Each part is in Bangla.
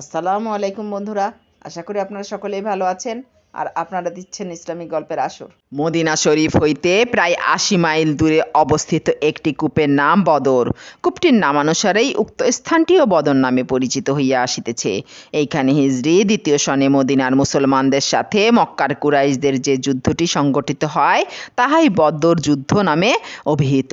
আসসালামু আলাইকুম বন্ধুরা, আশা করি আপনারা সকলেই ভালো আছেন আর আপনারা দিচ্ছেন ইসলামিক গল্পের আসর। মদিনা শরীফ হইতে প্রায় আশি মাইল দূরে অবস্থিত একটি কূপের নাম বদর। কূপটির নামানুসারেই উক্ত স্থানটিও বদর নামে পরিচিত হইয়া আসিতেছে। এইখানে হিজরি দ্বিতীয় সনে মদিনার মুসলমানদের সাথে মক্কার কুরাইশদের যে যুদ্ধটি সংগঠিত হয়, তাহাই বদর যুদ্ধ নামে অভিহিত।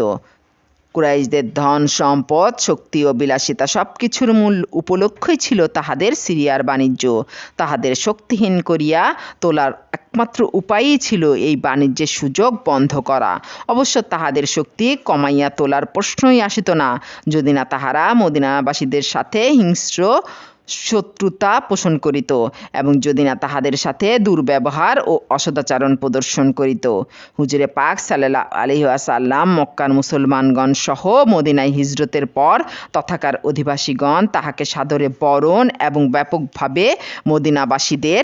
কুরাইশদের ধন, সম্পদ, শক্তি ও বিলাসিতা সব কিছুর মূল উপলক্ষই ছিল তাহাদের সিরিয়ার বাণিজ্য। তাহাদের শক্তিহীন করিয়া তোলার একমাত্র উপায়ই ছিল এই বাণিজ্যের সুযোগ বন্ধ করা। অবশ্য তাহাদের শক্তি কমাইয়া তোলার প্রশ্নই আসিত না। যদি না তাহারা মদিনাবাসীদের সাথে হিংস্র শত্রুতা পোষণ করিত এবং যদি না তাহাদের সাথে দুর্ব্যবহার ও অসদাচারণ প্রদর্শন করিত। হুজুরে পাক সাল্লাহ আলহি আসাল্লাম মক্কার মুসলমানগণ সহ মদিনায় হিজরতের পর তথাকার অধিবাসীগণ তাহাকে সাদরে বরণ এবং ব্যাপকভাবে মদিনাবাসীদের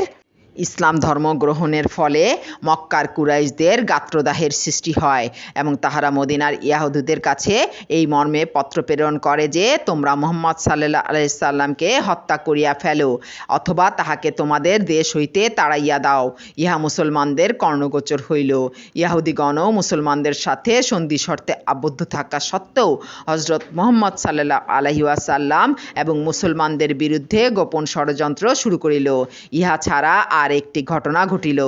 ইসলাম ধর্ম গ্রহণের ফলে মক্কার কুরাইশদের গাত্রদাহের সৃষ্টি হয় এবং তাহারা মদিনার ইয়াহুদুদের কাছে এই মর্মে পত্র প্রেরণ করে যে, তোমরা মোহাম্মদ সাল্লাহ আলাইসাল্লামকে হত্যা করিয়া ফেলো অথবা তাহাকে তোমাদের দেশ হইতে তাড়াইয়া দাও। ইহা মুসলমানদের কর্ণগোচর হইল। ইয়াহুদিগণও মুসলমানদের সাথে সন্ধি শর্তে আবদ্ধ থাকা সত্ত্বেও হজরত মোহাম্মদ সাল্লাহ আলহিউসাল্লাম এবং মুসলমানদের বিরুদ্ধে গোপন ষড়যন্ত্র শুরু করিল। ইহা ছাড়া একটি ঘটনা ঘটিল।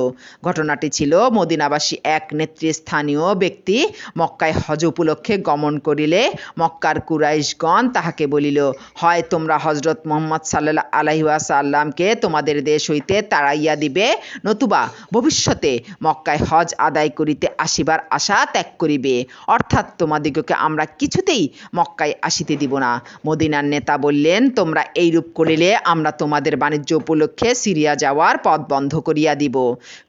ঘটনাটি ছিল মদিনাবাসী এক নেতৃস্থানীয় ব্যক্তি মক্কায় হজ উপলক্ষে গমন করিলে মক্কার কুরাইশগণ তাহাকে বলিল, হয় তোমরা হজরত মোহাম্মদ সাল্লাহ আলহিউসাল্লামকে তোমাদের দেশ হইতে তাড়াইয়া দিবে, নতুবা ভবিষ্যতে মক্কায় হজ আদায় করিতে আসিবার আশা ত্যাগ করিবে। অর্থাৎ তোমাদিগকে আমরা কিছুতেই মক্কায় আসিতে দিব না। মদিনার নেতা বললেন, তোমরা এইরূপ করিলে আমরা তোমাদের বাণিজ্য উপলক্ষে সিরিয়া যাওয়ার পথ বন্ধ করিয়া দিব।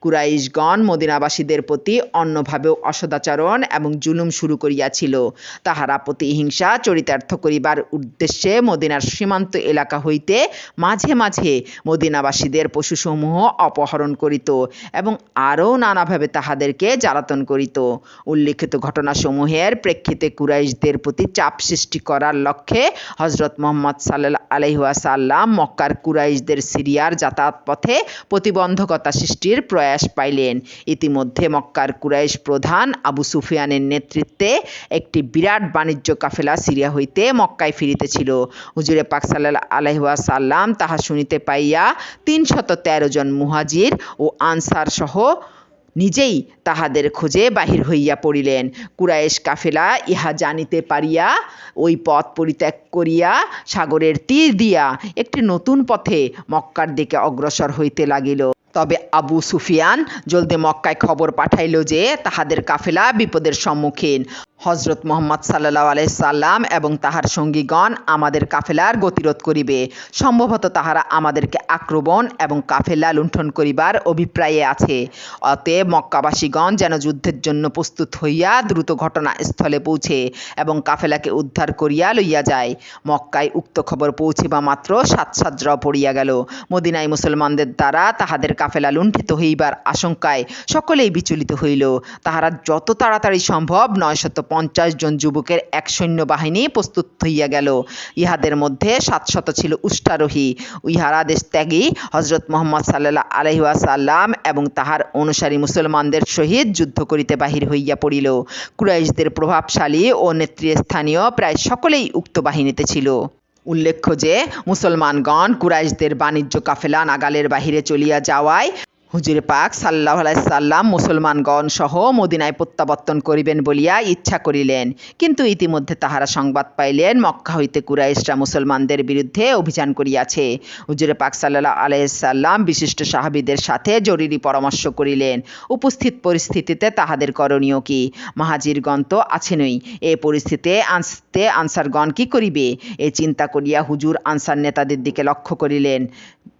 কুরাইশগণ মদিনাবাসীদের প্রতি অন্যভাবেও অসদাচরণ এবং জুলুম শুরু করিয়াছিল। তাহারা প্রতিহিংসা চরিতার্থ করিবার উদ্দেশ্যে মদিনার সীমান্ত এলাকা হইতে মাঝে মাঝে মদিনাবাসীদের পশুসমূহ অপহরণ করিত এবং আরও নানাভাবে তাহাদেরকে জ্বালাতন করিত। উল্লিখিত ঘটনাসমূহের প্রেক্ষিতে কুরাইশদের প্রতি চাপ সৃষ্টি করার লক্ষ্যে হজরত মোহাম্মদ সাল্লাহ আলহিহাসাল্লাম মক্কার কুরাইশদের সিরিয়ার যাতায়াত পথে প্রতিবন্ধকতা সৃষ্টির প্রয়াস পাইলেন। ইতিমধ্যে মক্কার কুরাইশ প্রধান আবু সুফিয়ানের নেতৃত্বে একটি বিরাট বাণিজ্য কাফেলা সিরিয়া হইতে মক্কায় ফিরিতেছিল। হুজুরে পাক সাল্লাহ আলহিহাসাল্লাম তাহা শুনিতে পাইয়া তিনশত তেরো জন মুহাজির ও আনসার সহ নিজেই তাহাদের খোঁজে বাহির হইয়া পড়িলেন। কুরায়েশ কাফেলা ইহা জানিতে পারিয়া ওই পথ পরিত্যাগ করিয়া সাগরের তীর দিয়া একটি নতুন পথে মক্কার দিকে অগ্রসর হইতে লাগিল। তবে আবু সুফিয়ান জলদি মক্কায় খবর পাঠাইল যে তাহাদের কাফেলা বিপদের সম্মুখীন। হজরত মোহাম্মদ সাল্লাহ আলাইসাল্লাম এবং তাহার সঙ্গীগণ আমাদের কাফেলার গতিরোধ করিবে। সম্ভবত তাহারা আমাদেরকে আক্রমণ এবং কাফেলা লুণ্ঠন করিবার অভিপ্রায়ে আছে। অতএব মক্কাবাসীগণ যেন যুদ্ধের জন্য প্রস্তুত হইয়া দ্রুত ঘটনাস্থলে পৌঁছে এবং কাফেলাকে উদ্ধার করিয়া লইয়া যায়। মক্কায় উক্ত খবর পৌঁছিবা মাত্র সাতসাদ্র পড়িয়া গেল। মদিনায় মুসলমানদের দ্বারা তাহাদের কাফেলা লুণ্ঠিত হইবার আশঙ্কায় সকলেই বিচলিত হইল। তাহারা যত তাড়াতাড়ি সম্ভব নয়শত পঞ্চাশ জন যুবকের এক সৈন্যবাহিনী প্রস্তুত হইয়া গেল। ইহাদের মধ্যে সাতশত ছিল উষ্টারোহী ইহারা দেশ ত্যাগী হজরত মোহাম্মদ সাল্লাহ আলহিহাসাল্লাম এবং তাহার অনুসারী মুসলমানদের সহিত যুদ্ধ করিতে বাহির হইয়া পড়িল। কুরাইশদের প্রভাবশালী ও নেতৃস্থানীয় প্রায় সকলেই উক্ত বাহিনীতে ছিল। উল্লেখ্য যে মুসলমানগণ কুরাইশদের বাণিজ্য কাফেলা নাগালের বাহিরে চলিয়া যাওয়ায় হুজুরে পাক সাল্লাহ সাল্লাম মুসলমানগণ সহ মদিনায় প্রত্যাবর্তন করিবেন বলিয়া ইচ্ছা করিলেন। কিন্তু ইতিমধ্যে তাহারা সংবাদ পাইলেন, মক্কা হইতে কুরাইশরা মুসলমানদের বিরুদ্ধে অভিযান করিয়াছে। হুজুরে পাক সাল্লাহ আলাইসাল্লাম বিশিষ্ট সাহাবিদের সাথে জরুরি পরামর্শ করিলেন। উপস্থিত পরিস্থিতিতে তাহাদের করণীয় কি? মাহাজিরগণ তো আছেনই এ পরিস্থিতিতে আনতে আনসারগণ কি করিবে? এ চিন্তা করিয়া হুজুর আনসার নেতাদের দিকে লক্ষ্য করিলেন।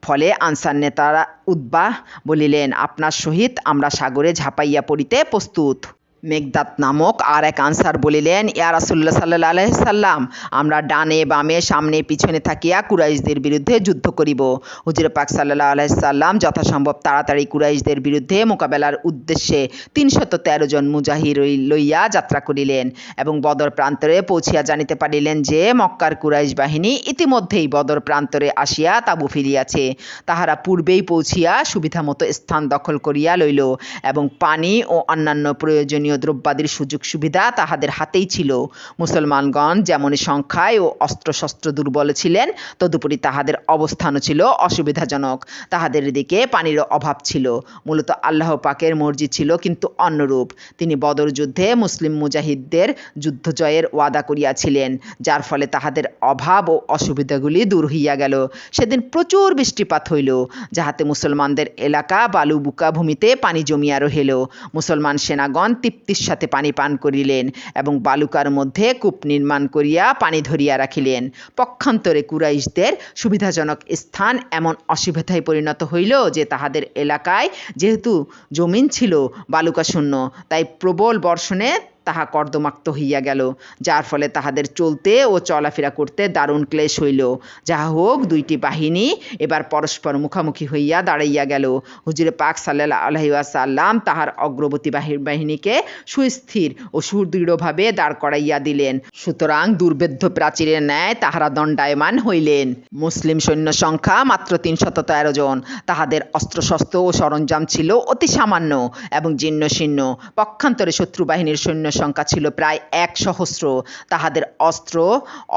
ফলে আনসার নেতারা উদ্বাহ বলিলেন আপনার সহিত আমরা সাগরে ঝাঁপাইয়া পড়িতে প্রস্তুত। মেঘদাত নামক আর এক আনসার বলিলেন, ইয়া রাসুল্লাহ সাল্লাহ আলহিসাল্লাম আমরা ডানে বামে, সামনে, পিছনে থাকিয়া কুরাইশদের বিরুদ্ধে যুদ্ধ করিব। হুজুর পাক সাল্লাহ আলহিসাল্লাম যথাসম্ভব তাড়াতাড়ি কুরাইশদের বিরুদ্ধে মোকাবেলার উদ্দেশ্যে তিনশত তেরো জন মুজাহির লইয়া যাত্রা করিলেন এবং বদর প্রান্তরে পৌঁছিয়া জানিতে পারিলেন যে, মক্কার কুরাইশ বাহিনী ইতিমধ্যেই বদর প্রান্তরে আসিয়া তাবু ফিরিয়াছে। তাহারা পূর্বেই পৌঁছিয়া সুবিধামতো স্থান দখল করিয়া লইল এবং পানি ও অন্যান্য প্রয়োজনীয় দ্রব্যাদির সুযোগ সুবিধা তাহাদের হাতেই ছিল। মুসলমানগণ যেমন সংখ্যায় ও অস্ত্রশস্ত্র দুর্বল ছিলেন, তদুপরি তাহাদের অবস্থানও ছিল অসুবিধাজনক। তাহাদের দিকে পানিরও অভাব ছিল। মূলত আল্লাহ পাকের মর্জি ছিল কিন্তু অন্যরূপ। তিনি বদর যুদ্ধে মুসলিম মুজাহিদদের যুদ্ধ জয়ের ওয়াদা করিয়াছিলেন, যার ফলে তাহাদের অভাব ও অসুবিধাগুলি দূর হইয়া গেল। সেদিন প্রচুর বৃষ্টিপাত হইল, যাহাতে মুসলমানদের এলাকা বালু বুকা ভূমিতে পানি জমিয়া রহিল। মুসলমান সেনাগণ তৃপ্তির সাথে পানি পান করিলেন এবং বালুকার মধ্যে কূপ নির্মাণ করিয়া পানি ধরিয়া রাখিলেন। পক্ষান্তরে কুরাইশদের সুবিধাজনক স্থান এমন অসুবিধায় পরিণত হইল যে তাহাদের এলাকায় যেহেতু জমিন ছিল বালুকাশূন্য, তাই প্রবল বর্ষণে তাহা কর্দমাক্ত হইয়া গেল, যার ফলে তাহাদের চলতে ও চলাফেরা করতে দারুণ ক্লেশ হইল। যাহা হোক, দুইটি বাহিনী এবার পরস্পর মুখামুখি হইয়া দাঁড়াইয়া গেল। হুজুরে পাক সাল্লাহ আলহিউসাল্লাম তাহার অগ্রবর্তী বাহিনীকে সুস্থির ও সুদৃঢ়ভাবে দাঁড় করাইয়া দিলেন। সুতরাং দুর্বেদ্য প্রাচীরের ন্যায় তাহারা দণ্ডায়মান হইলেন। মুসলিম সৈন্য সংখ্যা মাত্র তিনশত তেরো জন। তাহাদের অস্ত্রশস্ত্র ও সরঞ্জাম ছিল অতি সামান্য এবং জীর্ণ শীর্ণ পক্ষান্তরে শত্রু বাহিনীর সৈন্য সংখ্যা ছিল প্রায় এক সহস্র। তাহাদের অস্ত্র,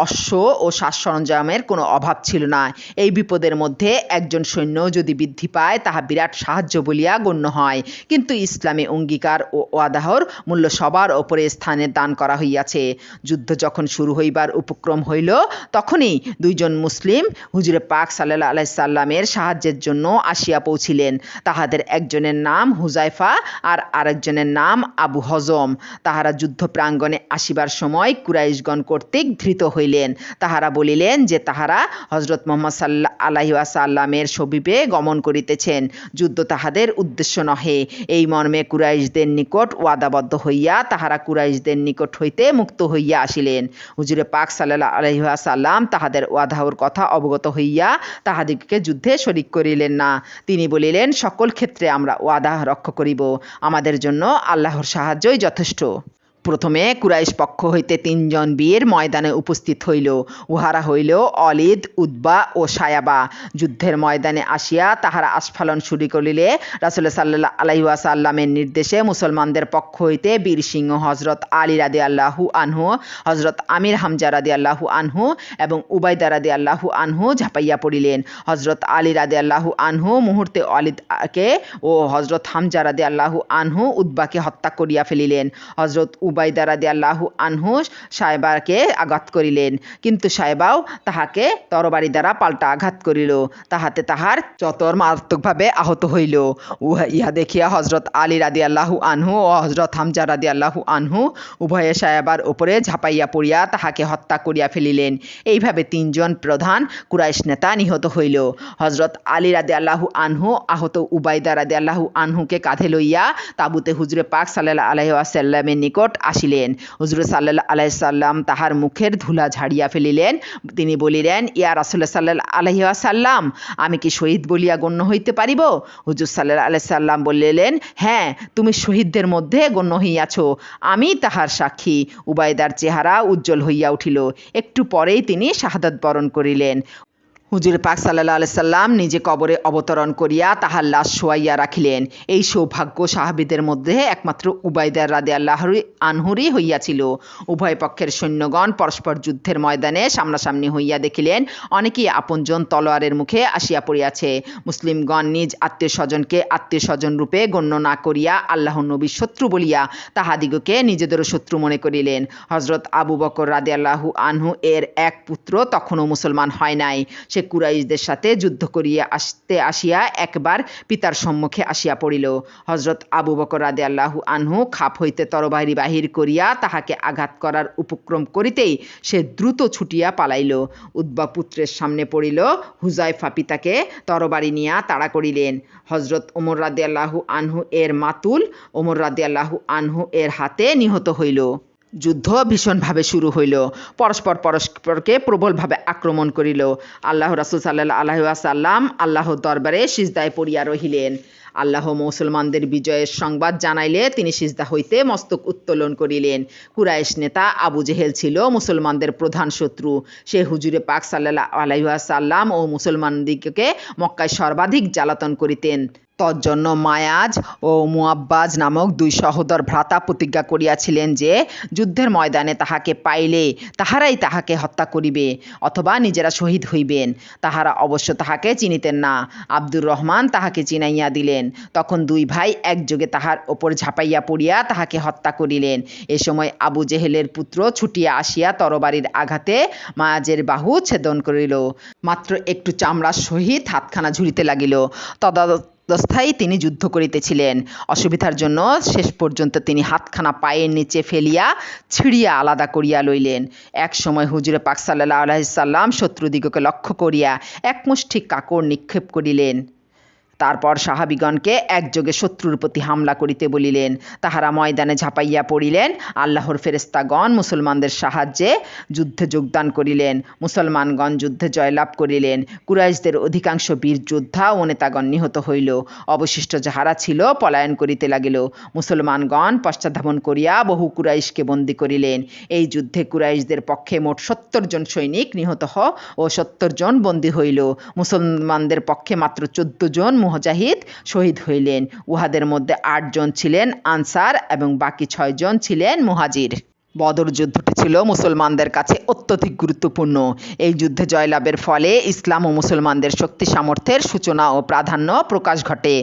অশ্ব ও শ্বাস সরঞ্জামের কোনো অভাব ছিল না। এই বিপদের মধ্যে একজন সৈন্য যদি বৃদ্ধি পায়, তাহা বিরাট সাহায্য বলিয়া গণ্য হয়। কিন্তু ইসলামী অঙ্গীকার ও ওয়াদাহর মূল্য সবার ওপরে স্থানে দান করা হইয়াছে। যুদ্ধ যখন শুরু হইবার উপক্রম হইল, তখনই দুইজন মুসলিম হুজুরে পাক সাল্লাহ আলাইসাল্লামের সাহায্যের জন্য আসিয়া পৌঁছিলেন। তাহাদের একজনের নাম হুজাইফা আর আরেকজনের নাম আবু হজম। তাহারা যুদ্ধ প্রাঙ্গণে আসিবার সময় কুরাইশগণ কর্তৃক ধৃত হইলেন। তাহারা বলিলেন যে তাহারা হজরত মোহাম্মদ সাল্লাহ আলাইসাল্লামের সবিবে গমন করিতেছেন। যুদ্ধ তাহাদের উদ্দেশ্য নহে। এই মর্মে কুরাইশদের নিকট ওয়াদাবদ্ধ হইয়া তাহারা কুরাইশদের নিকট হইতে মুক্ত হইয়া আসিলেন। হুজুরে পাক সাল্লাহ আলহিহাসাল্লাম তাহাদের ওয়াদাহর কথা অবগত হইয়া তাহাদিগকে যুদ্ধে শরিক করিলেন না। তিনি বলিলেন, সকল ক্ষেত্রে আমরা ওয়াদা রক্ষা করিব। আমাদের জন্য আল্লাহর সাহায্যই যথেষ্ট। প্রথমে কুরাইশ পক্ষ হইতে তিনজন বীর ময়দানে উপস্থিত হইল। উহারা হইল অলিদ, উদ্বা ও সায়াবা। যুদ্ধের ময়দানে আসিয়া তাহারা আস্ফালন শুরু করিলে রাসুল সাল্লাহ আলাইসাল্লামের নির্দেশে মুসলমানদের পক্ষ হইতে বীর সিংহ হজরত আলী রাদি আল্লাহু আনহু হজরত আমির হামজা রাদি আল্লাহু আনহু এবং উবাইদা রাদি আল্লাহু আনহু ঝাঁপাইয়া পড়িলেন। হজরত আলী রাদি আল্লাহু আনহু মুহূর্তে অলিদকে ও হজরত হামজা রাদি আল্লাহু আনহু উদ্বাকে হত্যা করিয়া ফেলিলেন। হজরত উবাইদা রাদি আল্লাহু আনহু সাহেবাকে আঘাত করিলেন। কিন্তু সাহেবাও তাহাকে তরবারি দ্বারা পাল্টা আঘাত করিল। তাহাতে তাহার চতর মারাত্মকভাবে আহত হইল। ইহা দেখিয়া হজরত আলী রাদি আল্লাহু আনহু ও হজরত হামজা রাদি আল্লাহু আনহু উভয়ে সাহেবার উপরে ঝাঁপাইয়া পড়িয়া তাহাকে হত্যা করিয়া ফেলিলেন। এইভাবে তিনজন প্রধান কুরাইশ নেতা নিহত হইল। হজরত আলী রাদি আল্লাহু আনহু আহত উবাইদা রাদি আল্লাহু আনহুকে কাঁধে লইয়া তাবুতে হুজুরে পাক সাল্লাহ আলহাসাল্লামের নিকট আসিলেন। হুজুর সাল্লাহ আলাইসাল্লাম তাহার মুখের ধুলা ঝাড়িয়া ফেলিলেন। তিনি বলিলেন, ইয়া রাসুল্লাহ সাল্লাহ আলহিসাল্লাম আমি কি শহীদ বলিয়া গণ্য হইতে পারিব? হুজুর সাল্লাহ আলাইসাল্লাম বলিলেন হ্যাঁ তুমি শহীদদের মধ্যে গণ্য হইয়াছ। আমি তাহার সাক্ষী। উবায়দার চেহারা উজ্জ্বল হইয়া উঠিল। একটু পরেই তিনি শাহাদত বরণ করিলেন। হুজুর পাক সাল্লাহ আলাইসাল্লাম নিজে কবরে অবতরণ করিয়া তাহার লাশ শোয়াইয়া রাখিলেন। এই সৌভাগ্য সাহাবিদের মধ্যে একমাত্র উবাইদার রাদে আল্লাহরি আনহুরই হইয়াছিল। উভয় পক্ষের সৈন্যগণ পরস্পর যুদ্ধের ময়দানে সামনাসামনি হইয়া দেখিলেন, অনেকেই আপনজন তলোয়ারের মুখে আসিয়া পড়িয়াছে। মুসলিমগণ নিজ আত্মীয় স্বজনকে আত্মীয় স্বজন রূপে গণ্য না করিয়া আল্লাহ নবীর শত্রু বলিয়া তাহাদিগকে নিজেদেরও শত্রু মনে করিলেন। হজরত আবু বকর রাদে আল্লাহু আনহু এর এক পুত্র তখনও মুসলমান হয় নাই। সে কুরাইশদের সাথে যুদ্ধ করিয়া আসতে আসিয়া একবার পিতার সম্মুখে আসিয়া পড়িল। হজরত আবু বকর রাদে আল্লাহু আনহু খাপ হইতে তরবারি বাহির করিয়া তাহাকে আঘাত করার উপক্রম করিতেই সে দ্রুত ছুটিয়া পালাইল। উদ্বা পুত্রের সামনে পড়িল হুজাইফা পিতাকে তরবারি নিয়া তাড়া করিলেন। হজরত ওমর রাদে আল্লাহু আনহু এর মাতুল, ওমর রাদে আল্লাহু আনহু এর হাতে নিহত হইল। যুদ্ধ ভীষণভাবে শুরু হইল। পরস্পর পরস্পরকে প্রবলভাবে আক্রমণ করিল। আল্লাহ রাসুল সাল্লাহ আলহাসাল্লাম আল্লাহর দরবারে সিজদায় পড়িয়া রহিলেন। আল্লাহ মুসলমানদের বিজয়ের সংবাদ জানাইলে তিনি সিজদা হইতে মস্তক উত্তোলন করিলেন। কুরাইশ নেতা আবু জেহেল ছিল মুসলমানদের প্রধান শত্রু। সে হুজুরে পাক সাল্লাহ আলহাসাল্লাম ও মুসলমানদিগকে মক্কায় সর্বাধিক জ্বালাতন করিতেন। তজ্জন্য মায়াজ ও মুয়াব্বাজ নামক দুই সহোদর ভ্রাতা প্রতিজ্ঞা করিয়াছিলেন যে, যুদ্ধের ময়দানে তাহাকে পাইলে তাহারাই তাহাকে হত্যা করিবে অথবা নিজেরা শহীদ হইবেন। তাহারা অবশ্য তাহাকে চিনিতেন না। আব্দুর রহমান তাহাকে চিনাইয়া দিলেন। তখন দুই ভাই একযোগে তাহার ওপর ঝাঁপাইয়া পড়িয়া তাহাকে হত্যা করিলেন। এ সময় আবু জেহেলের পুত্র ছুটিয়া আসিয়া তরবারির আঘাতে মায়াজের বাহু ছেদন করিল। মাত্র একটু চামড়ার সহিত হাতখানা ঝুলিতে লাগিল। তদা অবস্থায় তিনি যুদ্ধ করিতেছিলেন। অসুবিধার জন্য শেষ পর্যন্ত তিনি হাতখানা পায়ের নিচে ফেলিয়া ছিঁড়িয়া আলাদা করিয়া লইলেন। এক সময় হুজুরে পাক সাল্লাহ আলহিসাল্লাম শত্রুদিগকে লক্ষ্য করিয়া এক মুষ্টি কাকড় নিক্ষেপ করিলেন। তারপর সাহাবিগণকে একযোগে শত্রুর প্রতি হামলা করিতে বলিলেন। তাহারা ময়দানে ঝাঁপাইয়া পড়িলেন। আল্লাহর ফেরেস্তাগণ মুসলমানদের সাহায্যে যুদ্ধে যোগদান করিলেন। মুসলমানগণ যুদ্ধে জয়লাভ করিলেন। কুরাইশদের অধিকাংশ বীর যোদ্ধা ও নেতাগণ নিহত হইল। অবশিষ্ট যাহারা ছিল পলায়ন করিতে লাগিল। মুসলমানগণ পশ্চাধাবন করিয়া বহু কুরাইশকে বন্দী করিলেন। এই যুদ্ধে কুরাইশদের পক্ষে মোট সত্তর জন সৈনিক নিহত হ ও সত্তর জন বন্দী হইল। মুসলমানদের পক্ষে মাত্র চোদ্দ জন মুজাহিদ শহীদ হইলেন। উহাদের মধ্যে আটজন ছিলেন আনসার এবং বাকি ছয়জন ছিলেন মুহাজির। বদর যুদ্ধটি ছিল মুসলমানদের কাছে অত্যধিক গুরুত্বপূর্ণ। এই যুদ্ধে জয়লাভের ফলে ইসলাম ও মুসলমানদের শক্তি সামর্থ্যের সূচনা ও প্রাধান্য প্রকাশ ঘটে।